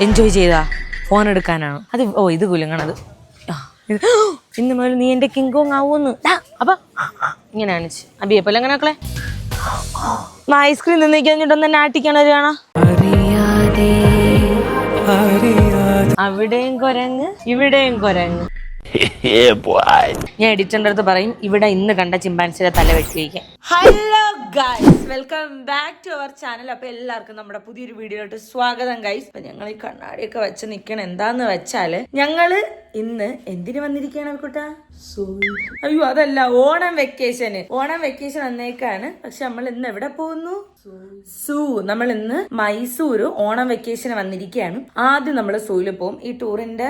Enjoy ചെയ്താ. Phone എടുക്കാനാണ്. അത് ഓ ഇത് കുലുങ്ങണത്. ഇന്ന് മുതൽ നീ എന്റെ കിങ്കോങ് ആവൂന്ന്. ദാ, അപ്പൊ ഇങ്ങനെയാണ് അബിയെ പോലെ എങ്ങനെ മക്കളെ? ഐസ്ക്രീം നിന്നിരിക്കാൻ നാട്ടിക്കണ കാണാ അവിടെയും കുരങ്ങ് ഇവിടെയും കുരങ്ങ്. ഞാൻ എഡിറ്ററിന്റെ അടുത്ത് പറയും ഇവിടെ ഇന്ന് കണ്ട ചിമ്പാൻസിയുടെ തല വെച്ചിരിക്കും hello guys welcome back to our channel അപ്പൊ എല്ലാവർക്കും നമ്മുടെ പുതിയൊരു വീഡിയോയിലോട്ട് സ്വാഗതം ഗൈസ് അപ്പൊ ഞങ്ങൾ ഈ കണ്ണാടിയൊക്കെ വെച്ച് നിൽക്കണം എന്താന്ന് വെച്ചാൽ ഞങ്ങൾ ഇന്ന് എന്തിനു വന്നിരിക്കുകയാണ് അവർക്കുട്ട അയ്യോ അതല്ല ഓണം വെക്കേഷന്. ഓണം വെക്കേഷൻ അന്നേക്കാണ് പക്ഷെ നമ്മൾ ഇന്ന് എവിടെ പോകുന്നു? സൂ നമ്മൾ ഇന്ന് മൈസൂർ ഓണം വെക്കേഷന് വന്നിരിക്കുകയാണ് ആദ്യം നമ്മൾ സൂയിൽ പോകും ഈ ടൂറിന്റെ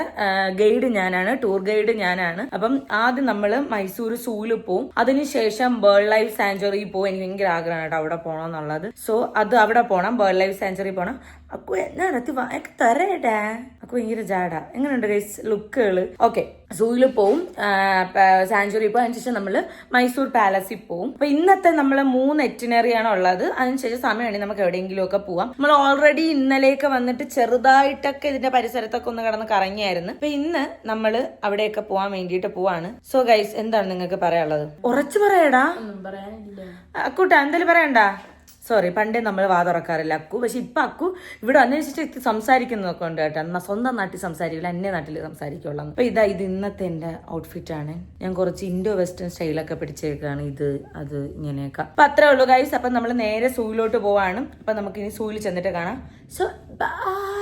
ഗൈഡ് ഞാനാണ്. ടൂർ ഗൈഡ് ഞാനാണ്. അപ്പം ആദ്യം നമ്മൾ മൈസൂർ സൂയിൽ പോകും അതിനുശേഷം ബേർഡ് ലൈഫ് സാഞ്ചുറി പോകും എനിക്ക് ഭയങ്കര ആഗ്രഹമാണ് കേട്ടോ അവിടെ പോകണം എന്നുള്ളത് സോ അത് അവിടെ പോകണം ബേർഡ് ലൈഫ് സാഞ്ചുറി പോകണം അക്കു എന്നാടത്തി വായൊക്കെ തരേടാ. അക്കു ഭയങ്കര ജാട എങ്ങനെയുണ്ട് ഗൈസ് ലുക്കുകൾ ഓക്കെ സൂയിൽ പോവും. സാഞ്ചുറി പോകും അതിനുശേഷം നമ്മൾ മൈസൂർ പാലസിൽ പോവും. അപ്പൊ ഇന്നത്തെ നമ്മൾ മൂന്ന് എറ്റിനറിയാണ് ഉള്ളത്. അതിനുശേഷം സമയമാണെങ്കിൽ നമുക്ക് എവിടെയെങ്കിലുമൊക്കെ പോവാം. നമ്മൾ ഓൾറെഡി ഇന്നലെയൊക്കെ വന്നിട്ട് ചെറുതായിട്ടൊക്കെ ഇതിന്റെ പരിസരത്തൊക്കെ ഒന്ന് കടന്ന് കറങ്ങിയായിരുന്നു. അപ്പൊ ഇന്ന് നമ്മൾ അവിടെയൊക്കെ പോവാൻ വേണ്ടിയിട്ട് പോവാണ്. സോ ഗൈസ് എന്താണ് നിങ്ങൾക്ക് പറയാനുള്ളത്? ഉറച്ചു പറയടാ. അക്കൂട്ടാ എന്തായാലും പറയണ്ട? സോറി പണ്ടേ നമ്മൾ വാ തുറക്കാറില്ല അക്കു പക്ഷെ ഇപ്പം അക്കു ഇവിടെ അന്വേഷിച്ച് സംസാരിക്കുന്നതൊക്കെ ഉണ്ട് കേട്ടോ. എന്നാ സ്വന്തം നാട്ടിൽ സംസാരിക്കില്ല അന്യ നാട്ടിൽ സംസാരിക്കുള്ളൂ. അപ്പോൾ ഇതാ ഇത് ഇന്നത്തെ എന്റെ ഔട്ട്ഫിറ്റ് ആണ്. ഞാൻ കുറച്ച് ഇൻഡോ വെസ്റ്റേൺ സ്റ്റൈലൊക്കെ പിടിച്ചേക്കാണ് ഇത് അത് ഇങ്ങനെയൊക്കെ. അപ്പം അത്രേ ഉള്ളൂ ഗൈസ് അപ്പം നമ്മൾ നേരെ സൂയിലോട്ട് പോവാണ്. അപ്പം നമുക്കിനി സൂയിൽ ചെന്നിട്ട് കാണാം. സോ ബൈ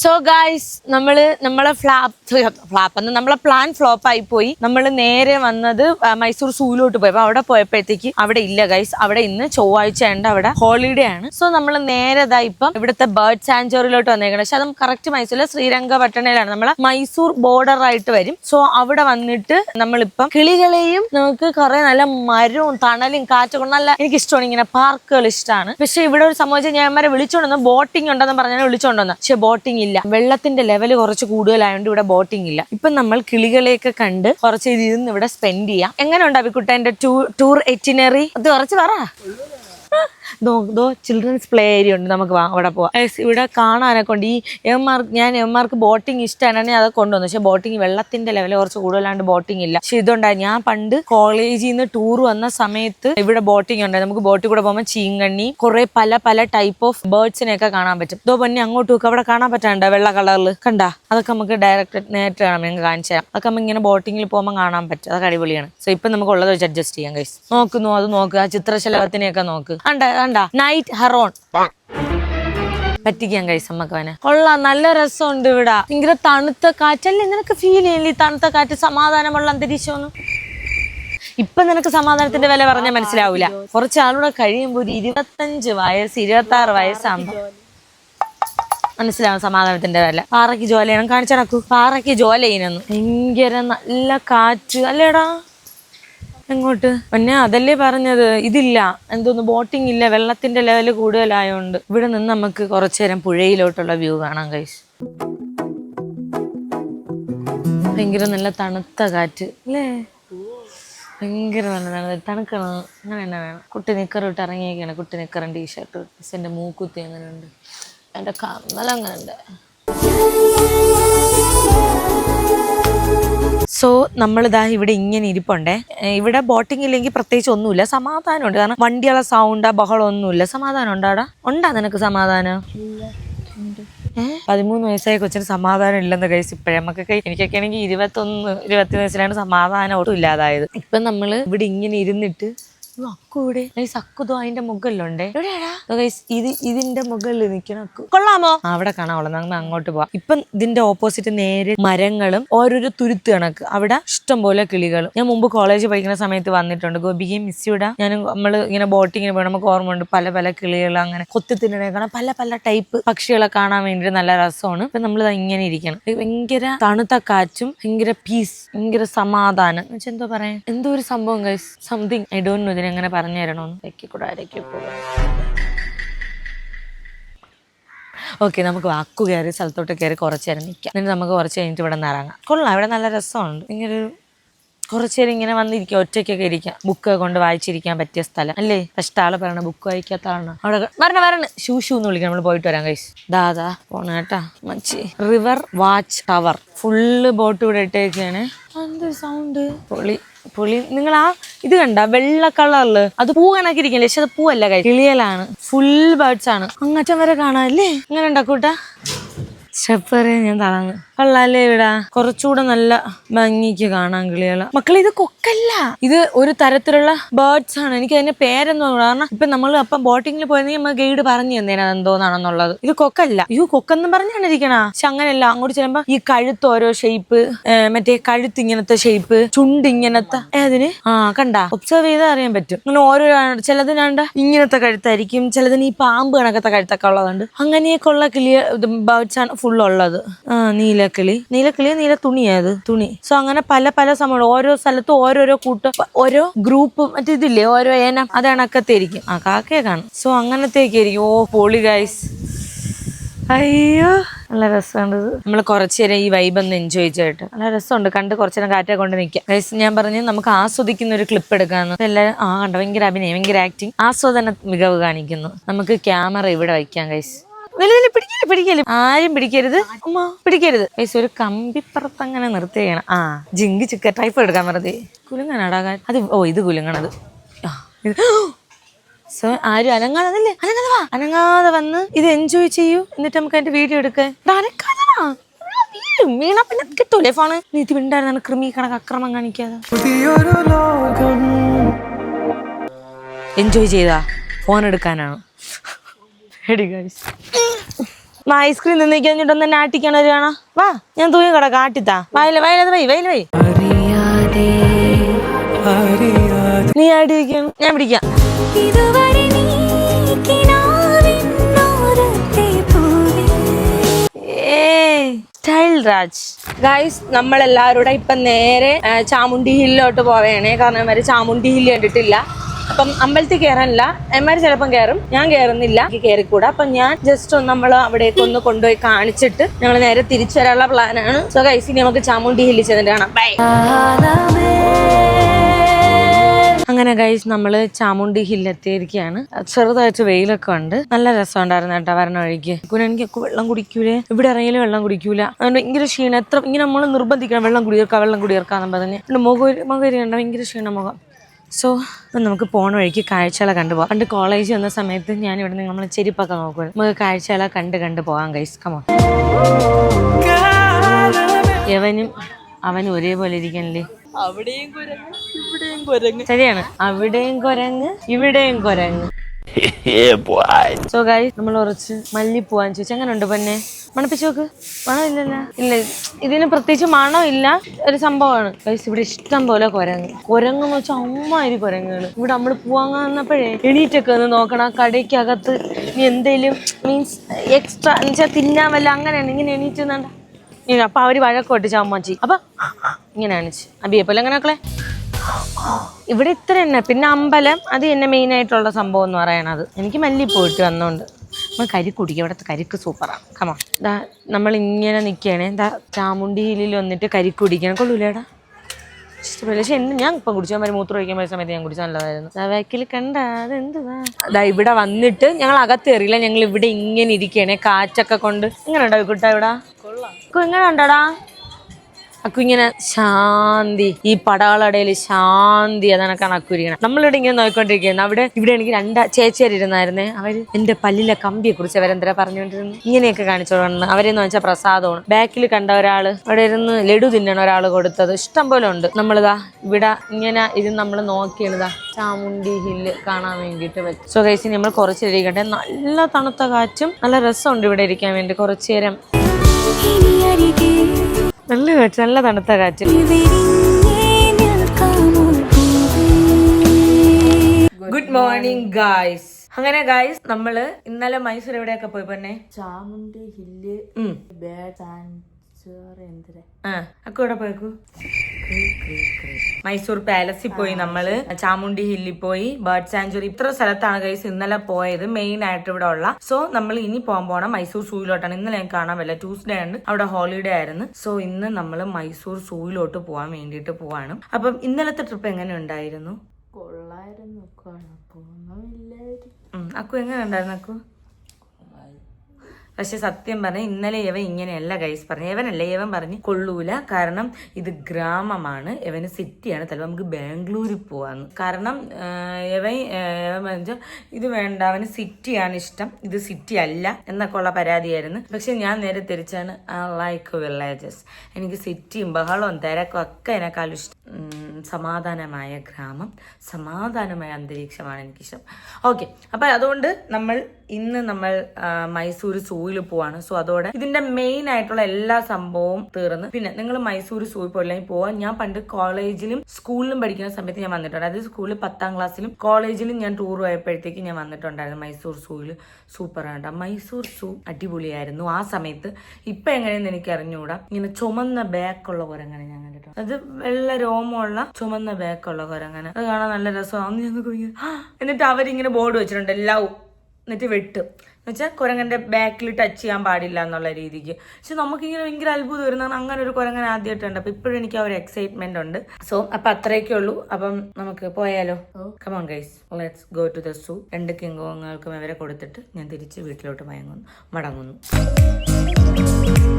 സോ ഗായ്സ് നമ്മൾ നമ്മളെ ഫ്ലാപ്പ് ഫ്ലാപ്പ് എന്ന് നമ്മളെ പ്ലാൻ ഫ്ലോപ്പ് ആയി പോയി. നമ്മൾ നേരെ വന്നത് മൈസൂർ സൂയിലോട്ട് പോയപ്പോ അവിടെ പോയപ്പോഴത്തേക്ക് അവിടെ ഇല്ല ഗൈസ് അവിടെ ഇന്ന് ചൊവ്വാഴ്ച ഉണ്ട് അവിടെ ഹോളിഡേ ആണ്. സോ നമ്മൾ നേരെ ഇതാ ഇപ്പം ഇവിടുത്തെ ബേർഡ് സാഞ്ചുറിയിലോട്ട് വന്നേക്കണം. പക്ഷെ അതും കറക്റ്റ് മൈസൂരിലെ ശ്രീരംഗപട്ടണയിലാണ്. നമ്മളെ മൈസൂർ ബോർഡർ ആയിട്ട് വരും. സോ അവിടെ വന്നിട്ട് നമ്മളിപ്പം കിളികളെയും നമുക്ക് കുറെ നല്ല മരവും തണലും കാറ്റൊക്കെ നല്ല എനിക്ക് ഇഷ്ടമാണ് ഇങ്ങനെ പാർക്കുകൾ ഇഷ്ടമാണ് പക്ഷെ ഇവിടെ ഒരു സംഭവിച്ചാൽ ഞാൻ വിളിച്ചോണ്ടെന്ന് ബോട്ടിംഗ് ഉണ്ടെന്ന് പറഞ്ഞാൽ വിളിച്ചോണ്ടെന്ന് പക്ഷെ ബോട്ടിംഗ് ഇല്ല. വെള്ളത്തിന്റെ ലെവൽ കുറച്ച് കൂടുതലായതുകൊണ്ട് ഇവിടെ ബോട്ടിംഗ് ഇല്ല. ഇപ്പൊ നമ്മൾ കിളികളെയൊക്കെ കണ്ട് കുറച്ച് ഇരുന്ന് ഇവിടെ സ്പെൻഡ് ചെയ്യാം. എങ്ങനെ ഉണ്ട് അഭിക്കുട്ടന്റെ ടൂർ ടൂർ എറ്റിനറി അത് കുറച്ച് പറ. ദോ ചിൽഡ്രൻസ് പ്ലേ ഏരിയ ഉണ്ട്. നമുക്ക് അവിടെ പോവാം. ഇവിടെ കാണാനൊക്കെ ഉണ്ട്. ഈ എമാർക്ക് ഞാൻ എമാർക്ക് ബോട്ടിംഗ് ഇഷ്ടമാണ് അതൊക്കെ കൊണ്ടുവന്നു. പക്ഷെ ബോട്ടിംഗ് വെള്ളത്തിന്റെ ലെവൽ കുറച്ച് കൂടുതലാണ്ട് ബോട്ടിംഗ് ഇല്ല. പക്ഷെ ഇതുണ്ടായി. ഞാൻ പണ്ട് കോളേജിൽ നിന്ന് ടൂർ വന്ന സമയത്ത് ഇവിടെ ബോട്ടിംഗ് ഉണ്ടായി. നമുക്ക് ബോട്ടിൽ കൂടെ പോകുമ്പോൾ ചീങ്കണ്ണി കുറെ പല പല ടൈപ്പ് ഓഫ് ബേർഡ്സിനെ ഒക്കെ കാണാൻ പറ്റും. ഇതോ പൊന്നെ അങ്ങോട്ട് ഒക്കെ അവിടെ കാണാൻ പറ്റാണ്ട വെള്ള കളറിൽ കണ്ട? അതൊക്കെ നമുക്ക് ഡയറക്റ്റ് നേരിട്ട് കാണാം. ഞങ്ങൾക്ക് കാണിച്ചു തരാം. അതൊക്കെ നമുക്ക് ഇങ്ങനെ ബോട്ടിങ്ങിൽ പോകുമ്പോൾ കാണാൻ പറ്റും. അതൊക്കെ അടിപൊളിയാണ്. സോ ഇപ്പൊ നമുക്ക് ഉള്ളത് വെച്ച് അഡ്ജസ്റ്റ് ചെയ്യാം കൈസ് നോക്കുന്നു അത് നോക്ക്. ആ ചിത്രശലഭത്തിനെയൊക്കെ നോക്ക്. കണ്ട? കണ്ട നൈറ്റ് ഹെറോൺ പറ്റിക്കാൻ കഴിച്ച് നമുക്ക് അവനെ. കൊള്ളാം നല്ല രസമുണ്ട് ഇവിടെ. ഭയങ്കര തണുത്ത കാറ്റല്ലേ നിനക്ക് ഫീൽ ചെയ്യില്ലേ ഈ തണുത്ത കാറ്റ്? സമാധാനമുള്ള അന്തരീക്ഷമൊന്നും? ഇപ്പൊ നിനക്ക് സമാധാനത്തിന്റെ വില പറഞ്ഞാൽ മനസ്സിലാവൂല. കുറച്ച് കഴിയുമ്പോ കഴിയുമ്പോൾ ഒരു ഇരുപത്തഞ്ച് വയസ്സ് ഇരുപത്തി ആറ് വയസ്സാകുമ്പോ മനസ്സിലാവും സമാധാനത്തിന്റെ വില. പാറയ്ക്ക് ജോലി ചെയ്യണം. കാണിച്ചടക്കൂ പാറയ്ക്ക് ജോലി ചെയ്യുന്നു ഭയങ്കര നല്ല കാറ്റ്. അല്ലേടാ? എങ്ങോട്ട്? പിന്നെ അതല്ലേ പറഞ്ഞത്. ഇതില്ല. എന്തോന്ന് ബോട്ടിംഗ് ഇല്ല. വെള്ളത്തിന്റെ ലെവൽ കൂടുതലായോണ്ട്. ഇവിടെ നിന്ന് നമുക്ക് കുറച്ചു നേരം പുഴയിലോട്ടുള്ള വ്യൂ കാണാൻ കഴിച്ചു ഭയങ്കര നല്ല തണുത്ത കാറ്റ് അല്ലേ? ഭയങ്കര നല്ലതാണ് തണുക്കണം. അങ്ങനെ തന്നെ വേണം. കുട്ടി നിക്കർ ഇറങ്ങിയൊക്കെയാണ് കുട്ടി നിക്കറും ടീഷർട്ട് എന്റെ മൂക്കുത്തി അങ്ങനെ ഉണ്ട് എന്റെ കമ്മൽ അങ്ങനെ ഉണ്ട് സോ നമ്മളിതാ ഇവിടെ ഇങ്ങനെ ഇരിപ്പുണ്ടേ. ഇവിടെ ബോട്ടിംഗ് ഇല്ലെങ്കിൽ പ്രത്യേകിച്ച് ഒന്നുമില്ല. സമാധാനമുണ്ട്. കാരണം വണ്ടികളെ സൗണ്ട് ബഹളം ഒന്നുമില്ല. സമാധാനം ഉണ്ടാടാ ഉണ്ടാ നിനക്ക് സമാധാനം? പതിമൂന്ന് വയസ്സായ കൊച്ചിന് സമാധാനം ഇല്ലെന്ന് കഴിച്ച് ഇപ്പോഴേ. നമുക്കൊക്കെ എനിക്കൊക്കെ ആണെങ്കിൽ ഇരുപത്തൊന്ന് ഇരുപത്തി വയസ്സിലാണ് സമാധാനം ഒട്ടും ഇല്ലാതായത്. ഇപ്പൊ നമ്മൾ ഇവിടെ ഇങ്ങനെ ഇരുന്നിട്ട് "ഓ, അക്കു ഇവിടെ ഗൈസ് അക്കുതോ അതിന്റെ മുകളിലുണ്ടേ. എവിടെയാടാ? ഇത് ഇതിന്റെ മുകളിൽ നിൽക്കണം അക്കു കൊള്ളാമോ? അവിടെ കാണാവുള്ള നമ്മൾ അങ്ങോട്ട് പോവാം. ഇപ്പം ഇതിന്റെ ഓപ്പോസിറ്റ് നേരെ മരങ്ങളും ഓരോരോ തുരുത്ത് കണക്ക്. അവിടെ ഇഷ്ടം പോലെ കിളികളും. ഞാൻ മുമ്പ് കോളേജ് പഠിക്കുന്ന സമയത്ത് വന്നിട്ടുണ്ട്. ഗോപികയും മിസ്സിയുടെ ഞാൻ നമ്മൾ ഇങ്ങനെ ബോട്ടിങ്ങിന് പോയി. നമുക്ക് ഓർമ്മയുണ്ട് പല പല കിളികൾ അങ്ങനെ കൊത്തി തിന്നണേ കാണാൻ പല പല ടൈപ്പ് പക്ഷികളെ കാണാൻ വേണ്ടി നല്ല രസമാണ്. ഇപ്പൊ നമ്മൾ ഇങ്ങനെ ഇരിക്കണം. ഭയങ്കര തണുത്ത കാറ്റും ഭയങ്കര പീസ് ഭയങ്കര സമാധാനം. എന്താ എന്തോ പറയാൻ? എന്തോ ഒരു സംഭവം guys something I don't know ഇതിനെങ്ങനെ പറഞ്ഞു തരണോന്ന് ഇടയ്ക്ക് കൂടെ ഓക്കെ നമുക്ക് വാക്കു കയറി സ്ഥലത്തോട്ട് കയറി കുറച്ച് നേരം നിൽക്കാം എന്നിട്ട് നമുക്ക് കുറച്ച് കഴിഞ്ഞിട്ട് ഇവിടെ നിന്ന് ഇറങ്ങാം. കൊള്ളാം ഇവിടെ നല്ല രസമുണ്ട്. ഇങ്ങനെ ഒരു കുറച്ച് നേരം ഇങ്ങനെ വന്നിരിക്കാം ഒറ്റയ്ക്കൊക്കെ ഇരിക്കാം. ബുക്ക് കൊണ്ട് വായിച്ചിരിക്കാൻ പറ്റിയ സ്ഥലം. അല്ലേ? ഫസ്റ്റ് ആൾ പറയണ ബുക്ക് വായിക്കാത്ത ആളാണ്. അവിടെ വരണ വരണ. ഷൂ ഷൂ എന്ന് വിളിക്കണം. നമ്മൾ പോയിട്ട് വരാം കൈസ് ദാദാ പോണ കേട്ടാ. മച്ചി. River watch tower full boat ഇവിടെ ഇട്ടേക്കാണ്. എന്ത് സൗണ്ട് പൊളി. പുളി. നിങ്ങൾ ആ ഇത് കണ്ട വെള്ള കളറിൽ. അത് പൂ കണക്കിരിക്കില്ല പക്ഷെ അത് പൂവല്ല കൈ കിളിയലാണ്. ഫുൾ ബേർഡ്സ് ആണ്. അങ്ങറ്റം വരെ കാണാല്ലേ ഇങ്ങനെ ഉണ്ടാക്കൂട്ടാ ഞാൻ തളർന്നു. കൊള്ളാല്ലേ ഇവിടെ കുറച്ചുകൂടെ നല്ല ഭംഗിക്ക് കാണാൻ കിളികളെ. മക്കളെ ഇത് കൊക്കല്ല. ഇത് ഒരു തരത്തിലുള്ള ബേർഡ്സ് ആണ്. എനിക്ക് അതിന്റെ പേരെന്ന് കാരണം ഇപ്പൊ നമ്മൾ അപ്പം ബോട്ടിങ്ങിൽ പോയിരുന്നെങ്കിൽ നമ്മൾ ഗൈഡ് പറഞ്ഞു തന്നേന അതെന്തോന്നാണെന്നുള്ളത്. ഇത് കൊക്കല്ല. അയ്യോ കൊക്കെന്ന് പറഞ്ഞാണ് ഇരിക്കണ. പക്ഷെ അങ്ങനെയല്ല. അങ്ങോട്ട് ചെല്ലുമ്പോ ഈ കഴുത്ത് ഓരോ ഷേപ്പ് മറ്റേ കഴുത്ത് ഇങ്ങനത്തെ ഷേപ്പ് ചുണ്ട് ഇങ്ങനത്തെ. ഏതിന് ആ കണ്ട. ഒബ്സർവ് ചെയ്താൽ അറിയാൻ പറ്റും. അങ്ങനെ ഓരോ ചിലതിനാണ്ട് ഇങ്ങനത്തെ കഴുത്തായിരിക്കും. ചിലതിന് ഈ പാമ്പ് കണക്കത്തെ കഴുത്തൊക്കെ ഉള്ളതുണ്ട്. അങ്ങനെയൊക്കെ ഉള്ള കിളിയ ബേർഡ്സ് ആണ് ഫുൾ ഉള്ളത്. ആ നീലക്കിളി. നീലക്കിളി നീല തുണിയത് തുണി. സോ അങ്ങനെ പല പല സമയം ഓരോ സ്ഥലത്തും ഓരോരോ കൂട്ടം ഓരോ ഗ്രൂപ്പ് മറ്റേ ഇതില്ലേ ഓരോ ഏനം. അത് കണക്കത്തായിരിക്കും ആ കാക്കയെ കാണും. സോ അങ്ങനത്തേക്ക് ആയിരിക്കും ഓ പോളി ഗൈസ് അയ്യോ നല്ല രസമുണ്ട് നമ്മൾ കുറച്ചു നേരം ഈ വൈബ് ഒന്ന് എൻജോയ് ചെയ്തിട്ട്. നല്ല രസമുണ്ട്. കണ്ട് കുറച്ചു നേരം കാറ്റെ കൊണ്ട് നിൽക്കാം. ഗൈസ് ഞാൻ പറഞ്ഞു നമുക്ക് ആസ്വദിക്കുന്ന ഒരു ക്ലിപ്പ് എടുക്കാന്ന്. എല്ലാവരും ആ കണ്ട? ഭയങ്കര അഭിനയം ഭയങ്കര ആക്ടിങ് ആസ്വാദന മികവ് കാണിക്കുന്നു. നമുക്ക് ക്യാമറ ഇവിടെ വയ്ക്കാം ഗൈസ് വലിയ പിടിക്കില്ല പിടിക്കൽ ആരും പിടിക്കരുത്. അമ്മ പിടിക്കരുത്. പൈസ ഒരു കമ്പിപ്പുറത്ത് അങ്ങനെ നിർത്തി ചെയ്യണം ആ ജിങ്കി ചിക്ക ടൈപ്പ് എടുക്കാൻ വെറുതെ കുലുങ്ങനാടാകാൻ അത് ഓ ഇത് കുലുങ്ങണത്. സോ ആരും അനങ്ങാതെ അതല്ലേ അനങ്ങാതെ വാ. അനങ്ങാതെ വന്ന് ഇത് എൻജോയ് ചെയ്യൂ. എന്നിട്ട് നമുക്ക് അതിന്റെ വീഡിയോ എടുക്കാൻ. അനക്കാതെ വാ. വീണാ പിന്നെ കിട്ടൂലേ ഫോണ് നീതി വിണ്ടായിരുന്നു ക്രിമി കണക്ക് അക്രമം കാണിക്കാതെ. എൻജോയ് ചെയ്താ. ഫോൺ എടുക്കാനാണ്. Heady guys. ഐസ്ക്രീം നിന്ന് കഴിഞ്ഞിട്ടൊന്ന് എന്നെ ആട്ടിക്കണ ഒരു കാണാ വാ ഞാൻ തൂങ്ങി കിടക്ക ആട്ടിത്താ. വയല വയലത് വൈ വയല വൈ നീ വയ്ക്കണം ഞാൻ പിടിക്കാം. രാജ്. ഗൈസ് നമ്മളെല്ലാവരുടെ ഇപ്പൊ നേരെ ചാമുണ്ടി ഹില്ലിലോട്ട് പോവേണേ. കാരണം ഇവർ ചാമുണ്ടി ഹില്ല് കണ്ടിട്ടില്ല. അപ്പം അമ്പലത്തിൽ കയറാനില്ല എമാര് ചിലപ്പം കയറും ഞാൻ കയറുന്നില്ല എനിക്ക് കയറിക്കൂടാ അപ്പം ഞാൻ ജസ്റ്റ് ഒന്ന് നമ്മൾ അവിടേക്ക് ഒന്ന് കൊണ്ടുപോയി കാണിച്ചിട്ട് ഞങ്ങൾ നേരെ തിരിച്ചു വരാനുള്ള പ്ലാനാണ് സോ ഗൈസ് ഇനി നമുക്ക് ചാമുണ്ടി ഹില്ലിൽ ചെന്നിട്ട് കാണാം. ബൈ അങ്ങനെ ഗൈസ് നമ്മൾ ചാമുണ്ടി ഹില്ല് എത്തിയിരിക്കുകയാണ്. ചെറുതായിട്ട് വെയിലൊക്കെ ഉണ്ട്. നല്ല രസം രസമുണ്ടായിരുന്നു കേട്ടോ വരണ വഴിക്ക്. എനിക്ക് വെള്ളം കുടിക്കൂലേ? ഇവിടെ ഇറങ്ങിയാലും വെള്ളം കുടിക്കൂല. അതുകൊണ്ട് ഭയങ്കര ക്ഷീണം. എത്ര ഇങ്ങനെ നമ്മൾ നിർബന്ധിക്കണം. വെള്ളം കുടിയേർക്കാം വെള്ളം കുടിയേർക്കാന്ന് പറഞ്ഞ് മുഖം മുഖം ഭയങ്കര ക്ഷീണം മുഖം. സോ അപ്പം നമുക്ക് പോണ വഴിക്ക് കാഴ്ചകളെ കണ്ടുപോകാം പണ്ട് കോളേജ് വന്ന സമയത്ത് ഞാൻ ഇവിടെ നിന്ന് നമ്മൾ ചെരിപ്പൊക്കെ നോക്കുമല്ലോ നമുക്ക് കാഴ്ചകളെ കണ്ട് കണ്ട് പോകാം ഗൈസ് കമോ യവനും അവനും ഒരേപോലെ ഇരിക്കണല്ലേ? അവിടെയും കുരങ്ങ് ഇവിടെയും കുരങ്ങ്. ശരിയാണ്. അവിടെയും കുരങ്ങ് ഇവിടെയും കുരങ്ങ്. സോ ഗൈസ് നമ്മൾ കുറച്ച് മല്ലിപ്പൂവാൻ ചോദിച്ചു അങ്ങനെ ഉണ്ട് പെണ്ണെ മണപ്പിച്ച് നോക്ക്. മണമില്ലല്ലോ ഇല്ല ഇതിന് പ്രത്യേകിച്ച് മണമില്ല ഒരു സംഭവമാണ്. ഗൈസ് ഇവിടെ ഇഷ്ടം പോലെ കുരങ്ങ്. കുരങ്ങ് എന്ന് വെച്ചാൽ അമ്മാതിരി കുരങ്ങുകൾ ഇവിടെ നമ്മൾ പൂവാങ്ങാൻ വന്നപ്പോഴേ എണീറ്റൊക്കെ ഒന്ന് നോക്കണം. ആ കടയ്ക്കകത്ത് ഇനി എന്തേലും മീൻസ് എക്സ്ട്രാ എന്ന് വെച്ചാൽ തിന്നാൻ വല്ല അങ്ങനെയാണ്. ഇങ്ങനെ എണീറ്റ് നിന്നാണ്ട. ഇങ്ങനെ അപ്പൊ അവർ വഴക്കോട്ട് ചാമ്മച്ചി അപ്പൊ ഇങ്ങനെയാണ് അബിയെ പോലെ അങ്ങനെ മക്കളെ? ഇവിടെ ഇത്ര തന്നെ. പിന്നെ അമ്പലം അത് തന്നെ മെയിൻ ആയിട്ടുള്ള സംഭവം എന്ന് പറയണത്. എനിക്ക് മല്ലി പോയിട്ട് വന്നോണ്ട്. നമ്മൾ കരി കുടിക്കുക ഇവിടുത്തെ കരിക്ക് സൂപ്പറാണ് കമാ ദാ നമ്മൾ ഇങ്ങനെ നിൽക്കുകയാണേ എന്താ ചാമുണ്ടി ഹില്ലിൽ വന്നിട്ട് കരി കുടിക്കണം. കൊള്ളൂലേടാ. പക്ഷെ എന്നെ ഞാൻ ഇപ്പം കുടിച്ചാൽ മതി മൂത്രം ഒഴിക്കാൻ പറ്റിയ സമയത്ത് ഞാൻ കുടിച്ചാൽ നല്ലതായിരുന്നു. ദാ ബാക്കിൽ കണ്ട അതെന്താ അതാ ഇവിടെ വന്നിട്ട് ഞങ്ങൾ അകത്ത് കയറിയില്ല. ഞങ്ങൾ ഇവിടെ ഇങ്ങനെ ഇരിക്കണേ കാറ്റൊക്കെ കൊണ്ട്. ഇങ്ങനെ ഉണ്ടോ കുട്ടാ ഇവിടെ ഇങ്ങനെ ഉണ്ടോടാ അക്കു ഇങ്ങനെ ശാന്തി ഈ പടകളടയിൽ ശാന്തി അതാണ് അക്കു ഇരിക്കണം നമ്മളിവിടെ ഇങ്ങനെ നോക്കിക്കൊണ്ടിരിക്കുന്നത് അവിടെ ഇവിടെ എനിക്ക് രണ്ട് ചേച്ചിയായിരുന്നായിരുന്നേ അവർ എന്റെ പല്ലിലെ കമ്പിയെ കുറിച്ച് അവരെന്താ പറഞ്ഞുകൊണ്ടിരുന്നു ഇങ്ങനെയൊക്കെ കാണിച്ചോളണം അവരെന്ന് വെച്ചാൽ പ്രസാദമാണ്. ബാക്കിൽ കണ്ട ഒരാൾ അവിടെ ഇരുന്ന് ലഡു തിന്നണ ഒരാൾ കൊടുത്തത് ഇഷ്ടം പോലെ ഉണ്ട്. നമ്മളിതാ ഇവിടെ ഇങ്ങനെ ഇത് നമ്മൾ നോക്കിയതാ ചാമുണ്ടി ഹില്ല് കാണാൻ വേണ്ടിയിട്ട് വെച്ചു. സോ കഴിച്ച് നമ്മൾ കുറച്ച് ഇരിക്കട്ടെ. നല്ല തണുത്ത കാറ്റും നല്ല രസമുണ്ട് ഇവിടെ ഇരിക്കാൻ വേണ്ടി. കുറച്ചു നേരം. നല്ല കാറ്റ് നല്ല തണുത്ത കാറ്റ്. ഗുഡ് മോർണിംഗ് ഗായ്സ് അങ്ങനെ ഗായ്സ് നമ്മൾ ഇന്നലെ മൈസൂർ എവിടെയൊക്കെ പോയി പറഞ്ഞേ ചാമുണ്ടി ഹില്ല് ആ അക്കൂടെ പോയേക്കു. മൈസൂർ പാലസിൽ പോയി നമ്മൾ ചാമുണ്ടി ഹില്ലിൽ പോയി ബേർഡ് സാഞ്ചുറി. ഇത്ര സ്ഥലത്താണ് കൈസ് ഇന്നലെ പോയത് മെയിൻ ആയിട്ട് ഇവിടെ ഉള്ള. സോ നമ്മൾ ഇനി പോകാൻ പോണം മൈസൂർ സൂയിലോട്ടാണ്. ഇന്നലെ ഞാൻ കാണാൻ പറ്റില്ല. ട്യൂസ്ഡേ ആണ് അവിടെ ഹോളിഡേ ആയിരുന്നു. സോ ഇന്ന് നമ്മൾ മൈസൂർ സൂയിലോട്ട് പോകാൻ വേണ്ടിയിട്ട് പോവാണ്. അപ്പം ഇന്നലത്തെ ട്രിപ്പ് എങ്ങനെ ഉണ്ടായിരുന്നു? കൊള്ളായിരുന്നു. അക്കു എങ്ങനെ ഉണ്ടായിരുന്നു അക്കു? പക്ഷെ സത്യം പറഞ്ഞ ഇന്നലെ ഇവൻ ഇങ്ങനെയല്ല ഗൈസ് പറഞ്ഞു ഇവനല്ല ഇവൻ പറഞ്ഞ് കൊള്ളൂല. കാരണം ഇത് ഗ്രാമമാണ്. ഇവന് സിറ്റിയാണ് ചിലപ്പോൾ നമുക്ക് ബാംഗ്ലൂരിൽ പോവാന്ന്. കാരണം ഇവൻ ഇവൻ പറഞ്ഞ ഇത് വേണ്ട അവന് സിറ്റിയാണ് ഇഷ്ടം. ഇത് സിറ്റി അല്ല എന്നൊക്കെ ഉള്ള പരാതിയായിരുന്നു. പക്ഷെ ഞാൻ നേരെ തിരിച്ചാണ്. ഐ ലൈക്ക് വില്ലേജസ് എനിക്ക് സിറ്റിയും ബഹളവും തിരക്കും ഒക്കെ എന്നെക്കാളും ഇഷ്ടം. സമാധാനമായ ഗ്രാമം സമാധാനമായ അന്തരീക്ഷമാണ് എനിക്കിഷ്ടം. ഓക്കെ അപ്പോൾ അതുകൊണ്ട് നമ്മൾ ഇന്ന് നമ്മൾ മൈസൂർ സൂയിൽ പോവാണ്. സോ അതോടെ ഇതിന്റെ മെയിൻ ആയിട്ടുള്ള എല്ലാ സംഭവവും തീർന്ന്. പിന്നെ നിങ്ങൾ മൈസൂർ സൂയിൽ പോയില്ലെങ്കിൽ പോവാൻ ഞാൻ പണ്ട് കോളേജിലും സ്കൂളിലും പഠിക്കുന്ന സമയത്ത് ഞാൻ വന്നിട്ടുണ്ട്. അതായത് സ്കൂളിൽ പത്താം ക്ലാസ്സിലും കോളേജിലും ഞാൻ ടൂർ പോയപ്പോഴത്തേക്ക് ഞാൻ വന്നിട്ടുണ്ടായിരുന്നു മൈസൂർ സൂയിൽ സൂപ്പർ ആണ്ട മൈസൂർ സൂ അടിപൊളിയായിരുന്നു ആ സമയത്ത്. ഇപ്പൊ എങ്ങനെയെന്ന് എനിക്ക് അറിഞ്ഞുകൂടാ ഇങ്ങനെ ചുമന്ന ബാക്കുള്ള കുരങ്ങനെ ഞാൻ കണ്ടിട്ടുണ്ട്. അത് വെള്ള രോമമുള്ള ചുമന്ന ബാക്കുള്ള കുരങ്ങനെ. അത് കാണാൻ നല്ല രസമാണ്! എന്നിട്ട് അവരിങ്ങനെ ബോർഡ് വെച്ചിട്ടുണ്ട്. ലവ് എന്നിട്ട് വെട്ടും. എന്നുവെച്ചാൽ കുരങ്ങന്റെ ബാക്കിൽ ടച്ച് ചെയ്യാൻ പാടില്ല എന്നുള്ള രീതിക്ക്. പക്ഷെ നമുക്കിങ്ങനെ ഭയങ്കര അത്ഭുതം വരുന്ന അങ്ങനെ ഒരു കുരങ്ങൻ ആദ്യമായിട്ടുണ്ട് അപ്പം ഇപ്പോഴും എനിക്ക് ആ ഒരു എക്സൈറ്റ്മെന്റ് ഉണ്ട്. സോ അപ്പം അത്രയൊക്കെ ഉള്ളൂ. അപ്പം നമുക്ക് പോയാലോ? Come on guys let's go to the zoo രണ്ട് കിങ്കോങ്ങൾക്കും ഇവരെ കൊടുത്തിട്ട് ഞാൻ തിരിച്ച് വീട്ടിലോട്ട് മയങ്ങുന്നു മടങ്ങുന്നു.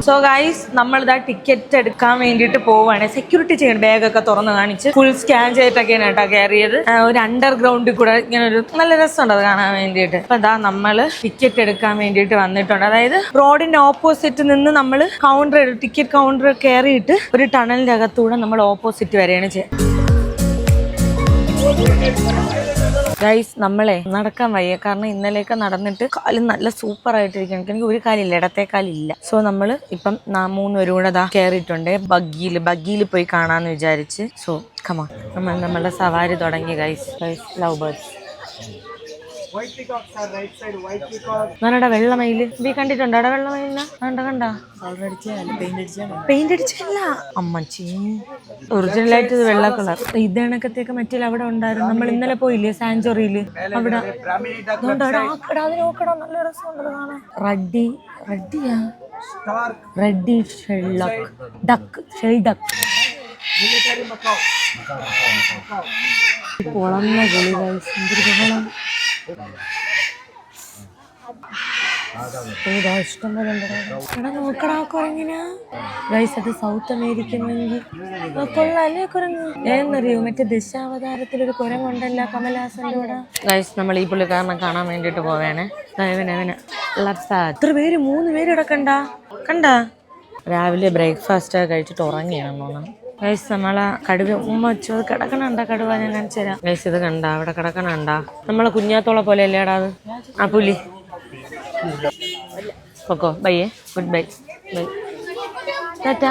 സോ ഗൈസ് നമ്മളിതാ ടിക്കറ്റ് എടുക്കാൻ വേണ്ടിയിട്ട് പോവാണ്. സെക്യൂരിറ്റി ചെയ്യണം ബാഗൊക്കെ തുറന്ന് കാണിച്ച് ഫുൾ സ്കാൻ ചെയ്തിട്ടൊക്കെയാണ് കേട്ടോ കയറിയത്. ഒരു അണ്ടർഗ്രൗണ്ടിൽ കൂടെ ഇങ്ങനെ ഒരു നല്ല രസമുണ്ട് അത് കാണാൻ വേണ്ടിയിട്ട്. അപ്പൊ ഇതാ നമ്മൾ ടിക്കറ്റ് എടുക്കാൻ വേണ്ടിയിട്ട് വന്നിട്ടുണ്ട്. അതായത് റോഡിന്റെ ഓപ്പോസിറ്റ് നിന്ന് നമ്മൾ കൗണ്ടർ ടിക്കറ്റ് കൗണ്ടർ കയറിയിട്ട് ഒരു ടണലിന്റെ അകത്തൂടെ നമ്മൾ ഓപ്പോസിറ്റ് വരെയാണ് ചെയ്യുന്നത് ഗൈസ് നമ്മളെ നടക്കാൻ വയ്യ. കാരണം ഇന്നലെയൊക്കെ നടന്നിട്ട് കാൽ നല്ല സൂപ്പർ ആയിട്ടിരിക്കണം എനിക്ക് ഒരു കാലില്ല ഇടത്തെ കാലില്ല. സോ നമ്മൾ ഇപ്പം നാ മൂന്നുപേരും കൂടെ ദാ കയറിയിട്ടുണ്ട് ബഗ്ഗിയിൽ ബഗ്ഗിയിൽ പോയി കാണാന്ന് വിചാരിച്ച്. സോ കമാ നമ്മൾ നമ്മളുടെ സവാരി തുടങ്ങി ഗൈസ് ഗൈസ് ലവ് ബേർഡ്സ് ഞാനടാ വെള്ളമയിൽ നീ കണ്ടിട്ടുണ്ടോ? അവിടെ വെള്ളമയിലിന് കണ്ട? കണ്ട പെയിന്റ് അടിച്ചല്ല അമ്മച്ചി ഒറിജിനൽ ആയിട്ട് ഇത് വെള്ള കളർ. ഇത് കണക്കത്തേക്ക് മറ്റേ അവിടെ ഉണ്ടായിരുന്നു. നമ്മൾ ഇന്നലെ പോയില്ലേ സാഞ്ചുറിയിൽ? അവിടെ. നോക്കടാ. നല്ല രസം അത് കാണാൻ. റെഡി. റെഡിയാ? റെഡി ഷെള്ളക് ഡക്ക്. Shell duck. ബഹളം. ഏതാ ഇഷ്ടം പോലെ. എടാ നോക്കടാ കുരങ്ങിനാ. ഗൈസ് അത് സൗത്ത് അമേരിക്കൻ കൊള്ളാല്ലേ കുരങ്ങ്? ഏന്നറിയോ മറ്റേ ദശാവതാരത്തിലൊരു കുരങ്ങുണ്ടല്ലോ കമലഹാസന്റെ കൂടെ? ഗൈസ് നമ്മൾ ഈ പുള്ളിക്കാരനെ കാണാൻ വേണ്ടിട്ട് പോവേണേ. ഇവനെ എത്ര പേര്? മൂന്ന് പേര് ഇവിടെ കണ്ടാ? കണ്ടാ രാവിലെ ബ്രേക്ക്ഫാസ്റ്റ് കഴിച്ചിട്ട് ഉറങ്ങിയാണെന്ന് ഗൈസ് നമ്മളെ കടുവ ഉമ്മ വെച്ചു അത് കിടക്കണണ്ട കടുവ? ഞാൻ കാണിച്ചു തരാം. ഗൈസ് ഇത് കണ്ട അവിടെ കിടക്കണണ്ട? നമ്മളെ കുഞ്ഞാത്തോളെ പോലെ അല്ലേടാ അത്? ആ പുലി. പൊക്കോ ബൈയേ good bye bye Tata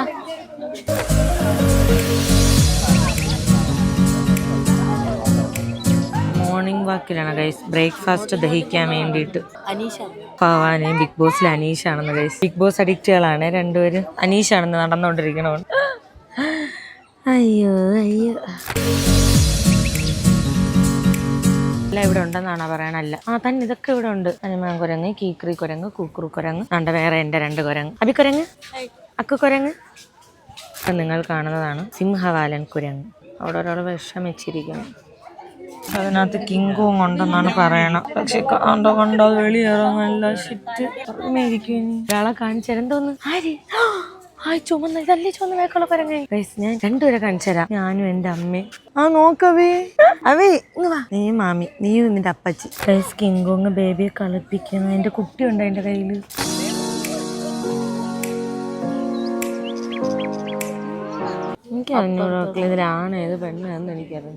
morning വാക്കിലാണ് ഗൈസ് ബ്രേക്ക്ഫാസ്റ്റ് ദഹിക്കാൻ വേണ്ടിയിട്ട്. ഭവാനെയും ബിഗ് ബോസിൽ അനീഷാണെന്ന് ഗൈസ് ബിഗ് ബോസ് അഡിക്റ്റുകളാണ് രണ്ടുപേരും. അനീഷാണെന്ന് നടന്നുകൊണ്ടിരിക്കണോണ്ട് അയ്യോ അയ്യോ. എല്ലാം ഇവിടെ ഉണ്ടെന്നാണ് പറയണല്ല ആ തന്നെ ഇതൊക്കെ ഇവിടെ ഉണ്ട്. അനുമാൻ കുരങ്ങ് കീക്രി കുരങ്ങ് കൂക്കുറു കുരങ്ങ് ആണ്ട വേറെ എന്റെ രണ്ട് കുരങ്ങ്. അബി കുരങ്ങ്? അക്കു കുരങ്ങ്? ഇപ്പം നിങ്ങൾ കാണുന്നതാണ് സിംഹവാലൻ കുരങ്ങ്. അവിടെ ഒരാൾ വിഷമിച്ചിരിക്കുന്നു. അതിനകത്ത് കിങ്കോങ് ഉണ്ടെന്നാണ് പറയണം പക്ഷെ കണ്ടോ കണ്ടോ വെളിയേറോ. നല്ല ഷിറ്റ് ഒരാളെ കാണിച്ചെന്തോന്ന് ആര്? ആ ചുമന്ന ഇതല്ലേ ചുമന്ന വേക്കുള്ള കുരങ്ങ ഞാൻ രണ്ടുപേരെ കാണിച്ചുതരാം ഞാനും എന്റെ അമ്മയും. ആ നോക്കവേ അവേ. നീ മാമി നീയും നിന്റെ അപ്പച്ചി. ഗൈസ് ബേബിയെ കളിപ്പിക്കുന്നു. എന്റെ കുട്ടിയുണ്ട് എന്റെ കയ്യിൽ? എനിക്ക് അറിഞ്ഞൂടെ ഇതിലാണ് ഏത് പെണ്ണാന്ന് എനിക്കറിയാം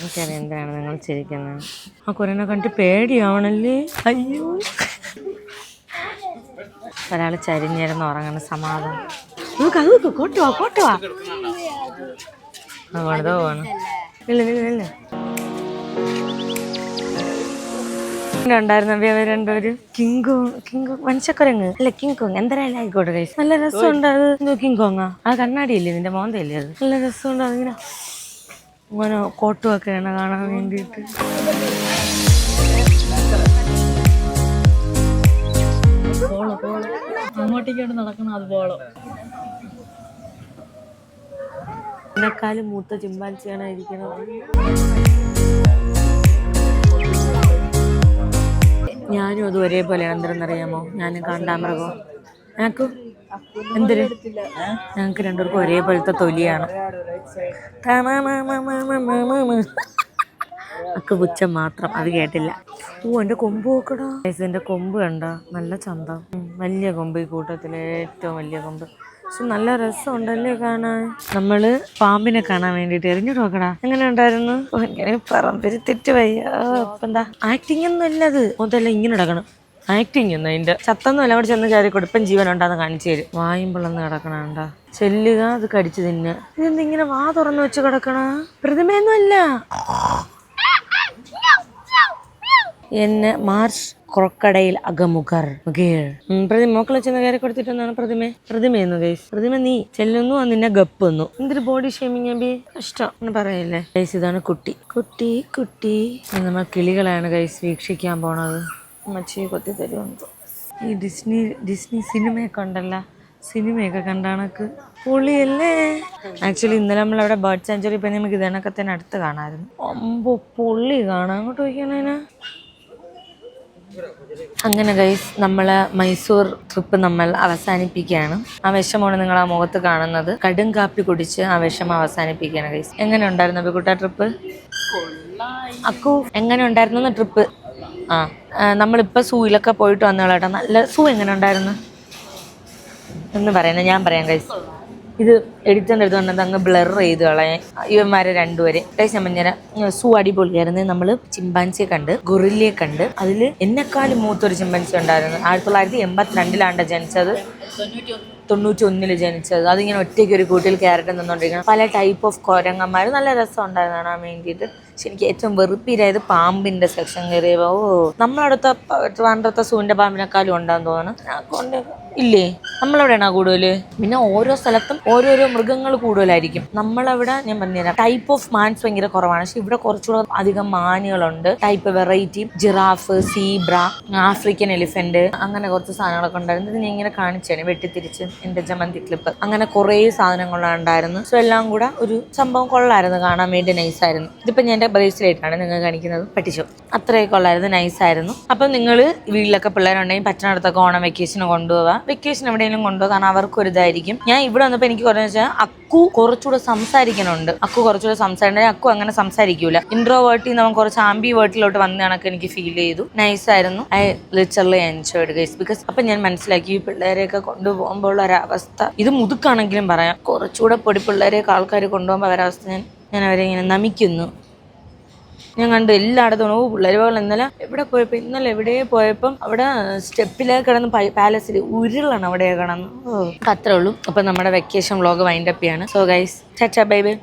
എനിക്കറിയാം എന്തിനാണ് നിങ്ങൾ ചിരിക്കുന്നത്. ആ കുരനെ കണ്ടിട്ട് പേടിയാവണല്ലേ? അയ്യോ. ഒരാൾ ചരിഞ്ഞിരുന്ന് ഉറങ്ങുന്ന സമാധാനം. നോക്ക് അത് നോക്ക് കോട്ടുവാ കോട്ടുവാ. പോണതോ പോണ് ഇല്ല ഇല്ല ഇല്ല ഉണ്ടായിരുന്നു രണ്ടുപേരും. മനുഷ്യക്കുരങ്ങ്. അല്ല കിങ്കോങ് എന്തായാലും ആയിക്കോട്ടെ കൈസ് നല്ല രസമുണ്ട് അത്. കിങ്കോങ്ങാ ആ കണ്ണാടിയില്ലേ നിന്റെ മോന്തയില്ലേ അത്? നല്ല രസമുണ്ട് അതിങ്ങനെ. ഇങ്ങനെ കോട്ടുമൊക്കെയാണ് കാണാൻ വേണ്ടിയിട്ട്. അങ്ങോട്ടേക്കാണ് നടക്കണം അതുപോലെ. എന്നെക്കാളും മൂത്ത ചിമ്പാൻസിയാണ് ഇരിക്കുന്നത്. ഞാനും അത് ഒരേപോലെയാണ് എന്തെന്നറിയാമോ ഞാനും കാണ്ടാമൃഗവും ഞങ്ങക്ക് എന്തൊരു ഞങ്ങക്ക് രണ്ടുപേർക്കും ഒരേപോലത്തെ തൊലിയാണ്. അക്ക് പുച്ഛം മാത്രം. അത് കേട്ടില്ല. ഓ എന്റെ കൊമ്പ് നോക്കടാ. എന്റെ കൊമ്പ് കണ്ട നല്ല ചന്ത. വലിയ കൊമ്പ് ഈ കൂട്ടത്തിലെ. ഏറ്റവും വലിയ കൊമ്പ്. പക്ഷെ നല്ല രസമുണ്ടല്ലേ കാണാൻ. നമ്മൾ പാമ്പിനെ കാണാൻ വേണ്ടിട്ട് എറിഞ്ഞു നോക്കടാ. എങ്ങനെ ഉണ്ടായിരുന്നു? ഇങ്ങനെ പറമ്പര് തെറ്റ് വയ്യ. എന്താ? ആക്ടിങ് ഒന്നും അല്ലത് മുതല ഇങ്ങനെ നടക്കണം. ആക്ടിങ് ഒന്നും അതിന്റെ ചത്തൊന്നുമല്ല അവിടെ ചെന്ന് കയറി കൊടുപ്പം ജീവൻ ഉണ്ടാന്ന് കാണിച്ചു തരും. വായും പിളന്ന് കിടക്കണണ്ട ചെല്ലുക അത് കടിച്ചു തിന്നുക. ഇതെന്ത് ഇങ്ങനെ വാ തുറന്നു വെച്ച് കിടക്കണ? പ്രതിമയൊന്നും അല്ല. എന്നെ മാർഷ് കൊറക്കടയിൽ അകമുഖർ മുഖേർ. പ്രതിമ. മക്കളെ ചെന്ന് കയറി കൊടുത്തിട്ടൊന്നാണ് പ്രതിമ? പ്രതിമയെന്നു ഗൈസ് പ്രതിമ നീ ചെല്ലുന്നു ആ നിന്നെ ഗപ്പ് വന്നു എന്തൊരു ബോഡി ഷേമിങ് ബി ഇഷ്ടം പറയല്ലേ. ഗൈസ് ഇതാണ് കുട്ടി. കുട്ടി കുട്ടി. നമ്മൾ കിളികളാണ് ഗൈസ് വീക്ഷിക്കാൻ പോണത്. മച്ചി കൊത്തി തരുമെന്ന് ഈ ഡിസ്നി ഡിസ്നി സിനിമയൊക്കെ ഉണ്ടല്ലോ. സിനിമയൊക്കെ കണ്ടാണക്ക് പൊളിയല്ലേ? ആക്ച്വലി ഇന്നലെ നമ്മൾ അവിടെ ബേർഡ് സെഞ്ചുറി പോയി നമുക്ക് ഇതിനൊക്കെ തന്നെ അടുത്ത് കാണാമായിരുന്നു അമ്പോ പൊള്ളി കാണാൻ അങ്ങോട്ട് വയ്ക്കണേനാ അങ്ങനെ ഗൈസ് നമ്മൾ മൈസൂർ ട്രിപ്പ് നമ്മൾ അവസാനിപ്പിക്കുകയാണ്. ആ വിഷമാണ് നിങ്ങൾ ആ മുഖത്ത് കാണുന്നത്. കടും കാപ്പി കുടിച്ച് ആ വിഷമം അവസാനിപ്പിക്കുകയാണ് ഗൈസ് എങ്ങനെ ഉണ്ടായിരുന്നു അബിക്കുട്ട ട്രിപ്പ് അക്കു എങ്ങനെ ഉണ്ടായിരുന്നു ട്രിപ്പ് ആ, നമ്മളിപ്പോൾ സൂയിലൊക്കെ പോയിട്ട് വന്നോളാട്ടോ നല്ല സൂ എങ്ങനെ ഉണ്ടായിരുന്നു? എന്ന് പറയുന്നത് ഞാൻ പറയാം ഗൈസ് ഇത് എഡിറ്ററിന്റെ അടുത്ത് വന്നത് അങ്ങ് ബ്ലർ ചെയ്ത് കളയാൻ ഇവന്മാരെ രണ്ടുപേരെ അത്യാവശ്യം പറഞ്ഞുതരാം. സൂ അടിപൊളിയായിരുന്നു. നമ്മൾ ചിമ്പാൻസിയെ കണ്ട് ഗൊറില്ലയെ കണ്ട്. അതിൽ എന്നെക്കാളും മൂത്തൊരു ചിമ്പാൻസി ഉണ്ടായിരുന്നു. ആയിരത്തി തൊള്ളായിരത്തി എൺപത്തിരണ്ടിലാണ് ജനിച്ചത്. തൊണ്ണൂറ്റി ഒന്നിൽ ജനിച്ചത്. അതിങ്ങനെ ഒറ്റയ്ക്ക് ഒരു കൂട്ടിൽ ക്യാരറ്റ് നിന്നുകൊണ്ടിരിക്കണം പല ടൈപ്പ് ഓഫ് കുരങ്ങന്മാർ നല്ല രസം ഉണ്ടായിരുന്നു കാണാൻ വേണ്ടിയിട്ട് പക്ഷെ എനിക്ക് ഏറ്റവും വെറുപ്പിരായത് പാമ്പിന്റെ സെക്ഷൻ കയറിയപ്പോ ഓ നമ്മളടുത്ത ട്രിവാൻഡ്രത്തെ സൂവിന്റെ പാമ്പിനെക്കാളും ഉണ്ടാന്ന് തോന്നുന്നു. ഇല്ലേ? നമ്മളെവിടെയാണ് കൂടുതൽ? പിന്നെ ഓരോ സ്ഥലത്തും ഓരോരോ മൃഗങ്ങൾ കൂടുതലായിരിക്കും. നമ്മളവിടെ ഞാൻ പറഞ്ഞുതരാം ടൈപ്പ് ഓഫ് മാൻസ് ഭയങ്കര കുറവാണ്. പക്ഷെ ഇവിടെ കുറച്ചുകൂടെ അധികം മാനുകളുണ്ട് type variety giraffe zebra African elephant അങ്ങനെ കുറച്ച് സാധനങ്ങളൊക്കെ ഉണ്ടായിരുന്നു. ഇത് ഞാൻ ഇങ്ങനെ കാണിച്ചാണ് വെട്ടിത്തിരിച്ച് എന്റെ ജമന്തി ക്ലിപ്പ് അങ്ങനെ കുറേ സാധനങ്ങളുണ്ടായിരുന്നു സോ എല്ലാം കൂടെ ഒരു സംഭവം കൊള്ളായിരുന്നു കാണാൻ വേണ്ടി നൈസായിരുന്നു ഇതിപ്പോ ഞാൻ എന്റെ ബ്രേസ്ലെറ്റ് ആണ് നിങ്ങൾ കാണിക്കുന്നത്. പറ്റിച്ചു അത്രയൊക്കെ ഉള്ളായിരുന്നു. നൈസായിരുന്നു. അപ്പം നിങ്ങൾ വീട്ടിലൊക്കെ പിള്ളേരുണ്ടെങ്കിൽ പറ്റുന്നിടത്തൊക്കെ ഓണം വെക്കേഷന് കൊണ്ടുപോവാ. വെക്കേഷൻ എവിടെയെങ്കിലും കൊണ്ടുപോകാം കാരണം ഇതായിരിക്കും ഞാൻ ഇവിടെ വന്നപ്പോൾ എനിക്ക് കുറേ വെച്ചാൽ അക്കു കുറച്ചുകൂടെ സംസാരിക്കണുണ്ട്. അക്കു കുറച്ചുകൂടെ സംസാരിക്കണേ. അക്കു അങ്ങനെ സംസാരിക്കൂല. ഇൻട്രോ വേർട്ടിൽ നമ്മൾ കുറച്ച് ആംബി വേർട്ടിലോട്ട് വന്ന കണക്ക് എനിക്ക് ഫീൽ ചെയ്തു. നൈസായിരുന്നു. I literally enjoyed guys because അപ്പം ഞാൻ മനസ്സിലാക്കി ഈ പിള്ളേരെയൊക്കെ കൊണ്ടുപോകുമ്പോൾ ഉള്ള ഒരവസ്ഥ. ഇത് മുതുക്കാണെങ്കിലും പറയാം. കുറച്ചുകൂടെ പൊടി പിള്ളേരെയൊക്കെ ആൾക്കാർ കൊണ്ടുപോകുമ്പോൾ അവരവസ്ഥ ഞാൻ ഞാൻ അവരെ ഇങ്ങനെ നമിക്കുന്നു. ഞാൻ കണ്ടു എല്ലായിടത്തും ഓ പിള്ളേർ മകൾ ഇന്നലെ എവിടെ പോയപ്പോൾ ഇന്നലെ എവിടെ പോയപ്പം അവിടെ സ്റ്റെപ്പിലേ കിടന്ന് പാലസിൽ ഉരുളാണ് അവിടെ കിടന്ന്. അത്രേ ഉള്ളൂ. അപ്പം നമ്മുടെ വെക്കേഷൻ വ്ളോഗ് വൈൻഡപ്പ് ചെയ്യാണ്. സോ ഗൈസ് ചാച്ചാ ബൈ ബൈ